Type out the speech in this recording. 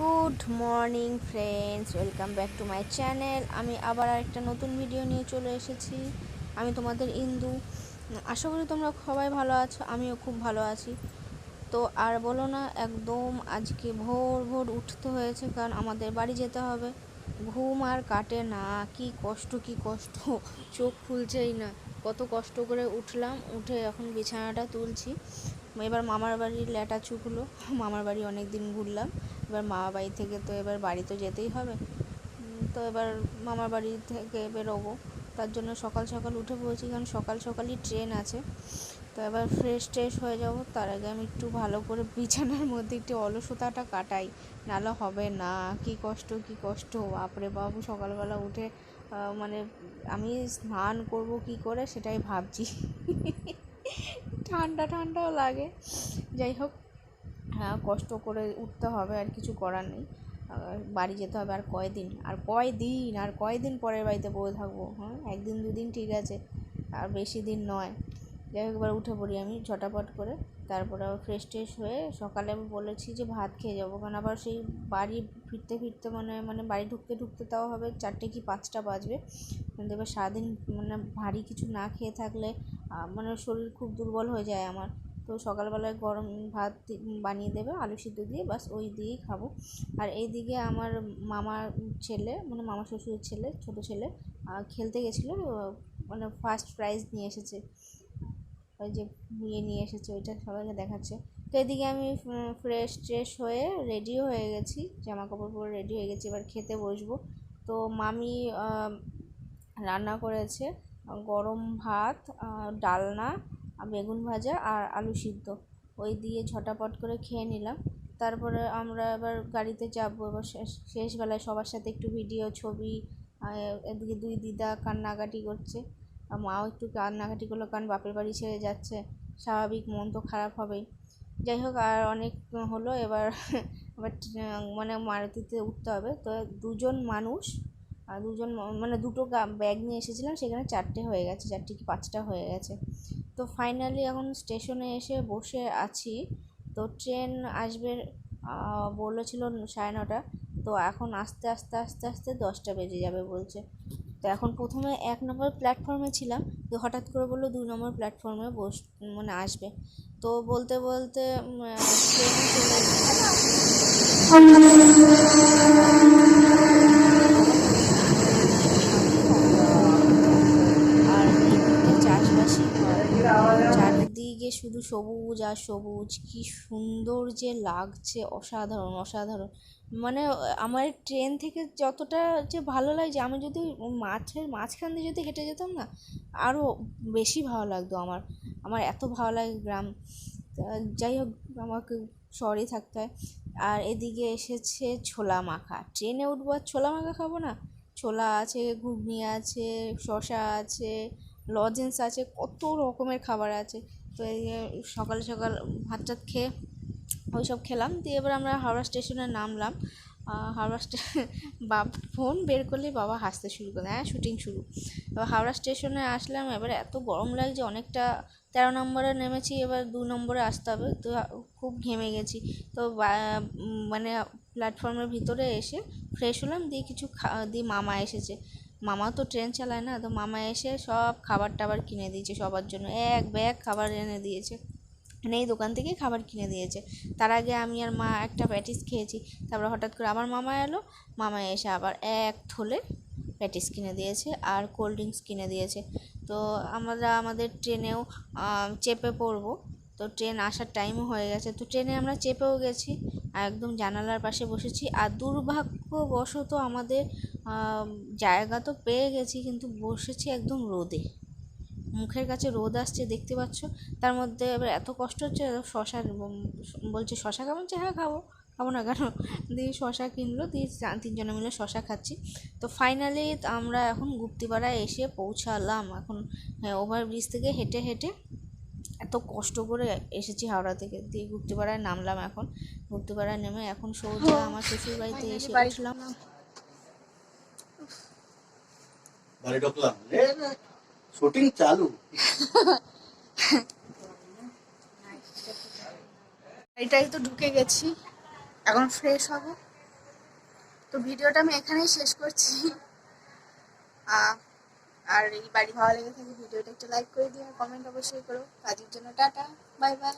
Good morning friends, welcome back to my channel. আমি আবার একটা নতুন ভিডিও নিয়ে চলে এসেছি। আমি তোমাদের ইন্দু। আশা করি তোমরা সবাই ভালো আছো, আমিও খুব ভালো আছি। তো আর বলো না, একদম আজকে ভোর ভোর উঠতে হয়েছে, কারণ আমাদের বাড়ি যেতে হবে। ঘুম আর কাটে না, কি কষ্ট কি কষ্ট, চোখ খুলছেই না। কত কষ্ট করে উঠলাম, উঠে এখন বিছানাটা তুলছি। এবার মামার বাড়ির ল্যাটা চুকলো মামার বাড়ি অনেক দিন ঘুরলাম। এবার মামা বাড়ি থেকে তো এবার বাড়ি তো যেতেই হবে। তো এবার মামার বাড়ি থেকে বেরোবো। তার জন্য সকাল সকাল উঠে পড়েছি, কারণ সকাল সকালই ট্রেন আছে। তো এবার ফ্রেশ ট্রেশ হয়ে যাব। তার আগে আমি একটু ভালো করে বিছানার মধ্যে একটু অলসতাটা কাটাই। নাহলে হবে না। কি কষ্ট কি কষ্ট। বাপরে বাবু সকালবেলা উঠে মানে আমি স্নান করব কি করে সেটাই ভাবছি। ঠান্ডা ঠান্ডাও লাগে। যাই হোক হ্যাঁ কষ্ট করে উঠতে হবে, আর কিছু করার নেই। বাড়ি যেতে হবে আর কয়দিন? আর কয়দিন? আর কয়দিন পরের বাড়িতে পড়ে থাকব? হ্যাঁ একদিন দুদিন ঠিক আছে, আর বেশি দিন নয়। যাই হোক, এবার উঠে পড়ি আমি ঝটাপট করে। তারপরে আবার ফ্রেশ ট্রেশ হয়ে সকালে আমি বলেছি যে ভাত খেয়ে যাব। কারণ আবার সেই বাড়ি ফিরতে ফিরতে মানে মানে বাড়ি ঢুকতে ঢুকতে তাও হবে চারটে কি পাঁচটা বাজবে। কিন্তু এবার সারাদিন মানে ভারী কিছু না খেয়ে থাকলে মানে শরীর খুব দুর্বল হয়ে যায় আমার। তো সকালবেলায় গরম ভাত বানিয়ে দেবে, আলু সিদ্ধ দিয়ে বাস ওই দিয়েই খাব। আর এইদিকে আমার মামার ছেলে মানে মামা শ্বশুরের ছেলে, ছোট ছেলে খেলতে গেছিল মানে ফার্স্ট প্রাইজ নিয়ে এসেছে। ওই যে নিয়ে নিয়ে এসেছে, ওইটা সবাইকে দেখাচ্ছে। তো এদিকে আমি ফ্রেশ ট্রেশ হয়ে রেডিও হয়ে গেছি জামা কাপড় পরে রেডি হয়ে গেছি, এবার খেতে বসবো। তো মামি রান্না করেছে, গরম ভাত ডালনা, বেগুন ভাজা আর আলু সিদ্ধ। ওই দিয়ে ঝটাপট করে খেয়ে নিলাম। তারপরে আমরা এবার গাড়িতে যাব, এবার শেষ, শেষবেলায় সবার সাথে একটু ভিডিও ছবি এদিকে দুই দিদা কান্নাকাটি করছে। মাও একটু কান্নাকাটি করল কারণ বাপের বাড়ি ছেড়ে যাচ্ছে, স্বাভাবিক, মন তো খারাপ হবেই। যাই হোক, আর অনেক হলো, এবার এবার মানে মারুতিতে উঠতে হবে। তো দুজন মানুষ, আর দুজন মানে দুটো ব্যাগ নিয়ে এসেছিলাম, সেখানে চারটে হয়ে গেছে, চারটে কি পাঁচটা হয়ে গেছে। তো ফাইনালি এখন স্টেশনে এসে বসে আছি। তো ট্রেন আসবে বলেছিল সাড়ে নটা। তো এখন আস্তে আস্তে আস্তে আস্তে দশটা বেজে যাবে বলছে। তো এখন প্রথমে এক নম্বর প্ল্যাটফর্মে ছিলাম, তো হঠাৎ করে বলল দুই নম্বর প্ল্যাটফর্মে বস মানে আসবে। তো বলতে বলতে এদিকে চারিদিকে শুধু সবুজ আর সবুজ। কি সুন্দর যে লাগছে, অসাধারণ অসাধারণ। মানে আমার ট্রেন থেকে যতটা যে ভালো লাগছে, আমি যদি মাঠের মাঝখান দিয়ে যদি হেঁটে যেতাম না আরও বেশি ভালো লাগতো আমার। আমার এত ভালো লাগে গ্রাম। যাই হোক, আমাকে শহরেই থাকতে হয়। আর এদিকে এসেছে ছোলা মাখা। ট্রেনে উঠবো আর ছোলা মাখা খাব না। ছোলা আছে, ঘুগনি আছে, শসা আছে, লজেন্স আছে, কত রকমের খাবার আছে। তো সকাল সকাল ভাত টাত খেয়ে ওই সব খেলাম। দিয়ে এবার আমরা হাওড়া স্টেশনে নামলাম। হাওড়া স্টে ফোন বের করলেই বাবা হাসতে শুরু করে হ্যাঁ শুটিং শুরু। এবার হাওড়া স্টেশনে আসলাম। এবার এত গরম লাগছে অনেকটা তেরো নম্বরে নেমেছি, এবার দু নম্বরে আসতে হবে। তো খুব ঘেমে গেছি। তো মানে প্ল্যাটফর্মের ভিতরে এসে ফ্রেশ হলাম। দিয়ে কিছু খা, দিয়ে মামা এসেছে। মামা তো ট্রেন চালায় না। তো মামা এসে সব খাবার টাবার কিনে দিয়েছে সবার জন্য। এক ব্যাগ খাবার এনে দিয়েছে। মানে এই দোকান থেকেই খাবার কিনে দিয়েছে। তার আগে আমি আর মা একটা প্যাটিস খেয়েছি। তারপরে হঠাৎ করে আমার মামা এলো। মামা এসে আবার এক থলে প্যাটিস কিনে দিয়েছে আর কোল্ড ড্রিঙ্কস কিনে দিয়েছে। তো আমরা আমাদের ট্রেনেও চেপে পড়ব। তো ট্রেন আসার টাইমও হয়ে গেছে। তো ট্রেনে আমরা চেপেও গেছি একদম জানালার পাশে বসেছি। আর দুর্ভাগ্যবশত আমাদের জায়গা তো পেয়ে গেছি কিন্তু বসেছি একদম রোদে। মুখের কাছে রোদ আসছে দেখতে পাচ্ছ। তার মধ্যে এবার এত কষ্ট হচ্ছে শশা বলছে শশা খাবেন হ্যাঁ খাব? খাব না কেন? দিয়ে শশা কিনলো দিয়ে তিনজনে মিলে শশা খাচ্ছি। তো ফাইনালি আমরা এখন গুপ্তিপাড়ায় এসে পৌঁছালাম। এখন হ্যাঁ ওভারব্রিজ থেকে হেঁটে হেঁটে এত কষ্ট করে এসেছি হাওড়া থেকে। দিয়ে গুপ্তিপাড়ায় নামলাম এখন। গুপ্তিপাড়ায় নেমে এখন সোজা আমার শ্বশুর বাড়িতে এসে উঠলাম শুটিং চালু। এটাই তো ঢুকে গেছি। এখন ফ্রেশ হব। তো ভিডিওটা আমি এখানেই শেষ করছি। আর এই বাড়ি ভালো লেগে থাকে, ভিডিওটা একটু লাইক করে দিও কমেন্ট অবশ্যই করো। কাজের জন্য টাটা বাই বাই